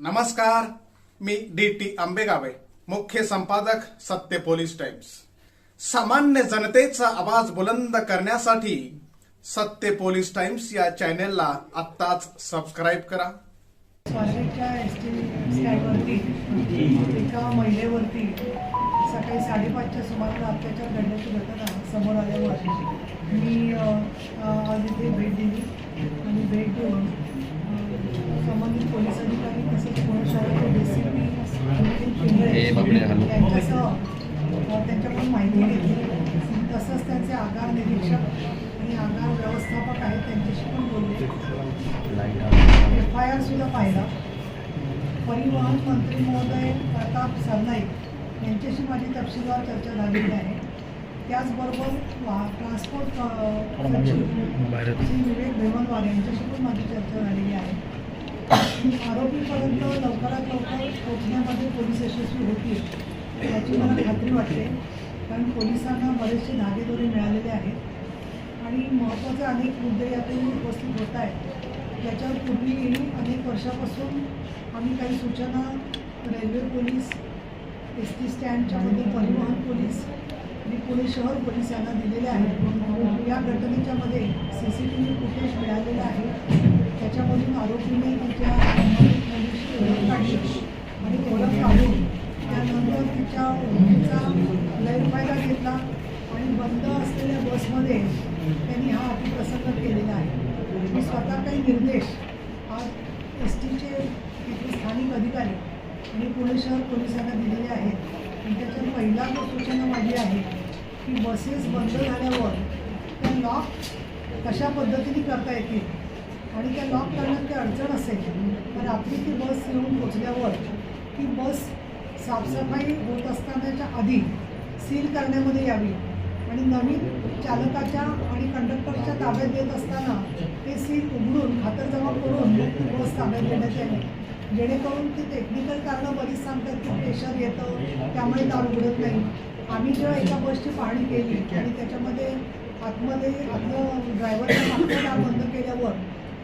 नमस्कार मी D T आंबेगावे मुख्य संपादक सत्य पोलीस टाइम्स. सामान्य जनतेचा आवाज बुलंद करण्यासाठी सत्य पोलीस टाइम्स या चॅनेलला आत्ताच सबस्क्राईब करा. स्वारगेटच्या एस टी स्टँडवरती एका महिलेवरती सकाळी साडेपाचच्या सुमाराला अत्याचार घडण्याची घटना समोर आल्यावर मी अ, अ, आज इथे भेट त्यांच्याकडून माहिती घेतली. तसंच त्यांचे आगार निरीक्षक आणि आगार व्यवस्थापक आहेत त्यांच्याशी पण बोलले. एफ आय आर सुद्धा पाहिला. परिवहन मंत्री महोदय प्रताप सरनाईक यांच्याशी माझी तपशीलवार चर्चा झालेली आहे. त्याचबरोबर वा- ट्रान्सपोर्ट विवेक भेमनवार यांच्याशी पण माझी चर्चा झालेली आहे. आरोपीपर्यंत लवकरात लवकर पोहोचण्यामध्ये पोलीस यशस्वी होतील याची मला खात्री वाटते. कारण पोलिसांना बरेचसे धागेदोरे मिळालेले आहेत. आणि महत्त्वाचे अनेक मुद्दे यातून उपस्थित होत आहेत. त्याच्यावर पूर्वी अनेक वर्षापासून आम्ही काही सूचना रेल्वे पोलीस एस टी स्टँडच्यामध्ये परिवहन पोलीस आणि पुणे शहर पोलिसांना दिलेल्या आहेत. या घटनेच्यामध्ये C C T V footage मिळालेलं आहे. त्याच्यामधून आरोपीने तिच्या ओळख काढली आणि ओळख काढून त्यानंतर तिच्या ओळखीचा गैरफायदा घेतला आणि बंद असलेल्या बसमध्ये त्यांनी हा अतिप्रसंग केलेला आहे. मी स्वतः काही निर्देश आज एस टीचे तिथले स्थानिक अधिकारी आणि पुणे शहर पोलिसांना दिलेले आहेत. आणि त्याच्यात पहिला जो सूचना माझी आहे की बसेस बंद झाल्यावर त्या लॉक कशा पद्धतीने करता येतील? आणि त्या लॉक करण्यात काही अडचण असेल तर रात्री ती बस येऊन पोचल्यावर ती बस साफसफाई होत असतानाच्या आधी सील करण्यामध्ये यावी. आणि नवीन चालकाच्या आणि कंडक्टरच्या ताब्यात देत असताना ते सील उघडून खातरजमा करून मग ती बस ताब्यात देण्यात यावी. जेणेकरून ती टेक्निकल कारणं बरीच सांगतात की प्रेशर येतं त्यामुळे दार उघडत नाही. आम्ही जेव्हा एका बसची पाहणी केली आणि त्याच्यामध्ये आतमध्ये आतलं ड्रायव्हरच्या मागचं दार बंद केल्यावर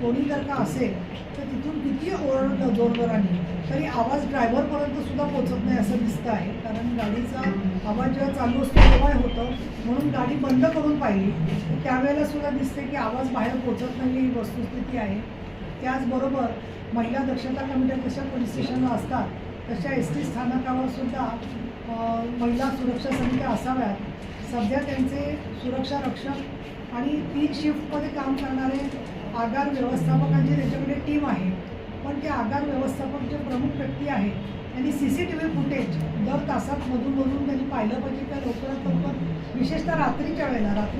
कोणी जर का असेल तर तिथून किती ओरडलं जोरजोराने तरी आवाज ड्रायव्हरपर्यंत सुद्धा पोचत नाही असं दिसतं आहे. कारण गाडीचा आवाज जेव्हा चालू असतो तेव्हा होतं. म्हणून गाडी बंद करून पाहिली. तर त्यावेळेला सुद्धा दिसते की आवाज बाहेर पोचत नाही ही वस्तुस्थिती आहे. त्याचबरोबर महिला दक्षता कमिट्या जशा पोलीस स्टेशनला असतात तशा एस टी स्थानकावर सुद्धा महिला सुरक्षा समित्या असाव्यात. सध्या त्यांचे सुरक्षा रक्षक आणि तीन शिफ्टमध्ये काम करणारे आगार व्यवस्थापकांची त्याच्याकडे टीम आहे. पण ते आगार व्यवस्थापक जे प्रमुख व्यक्ती आहेत. त्यांनी C C T V footage दर तासात मधून मधून त्यांनी पाहिलं पाहिजे त्या लवकरात लवकर. विशेषतः रात्रीच्या वेळेला रात्री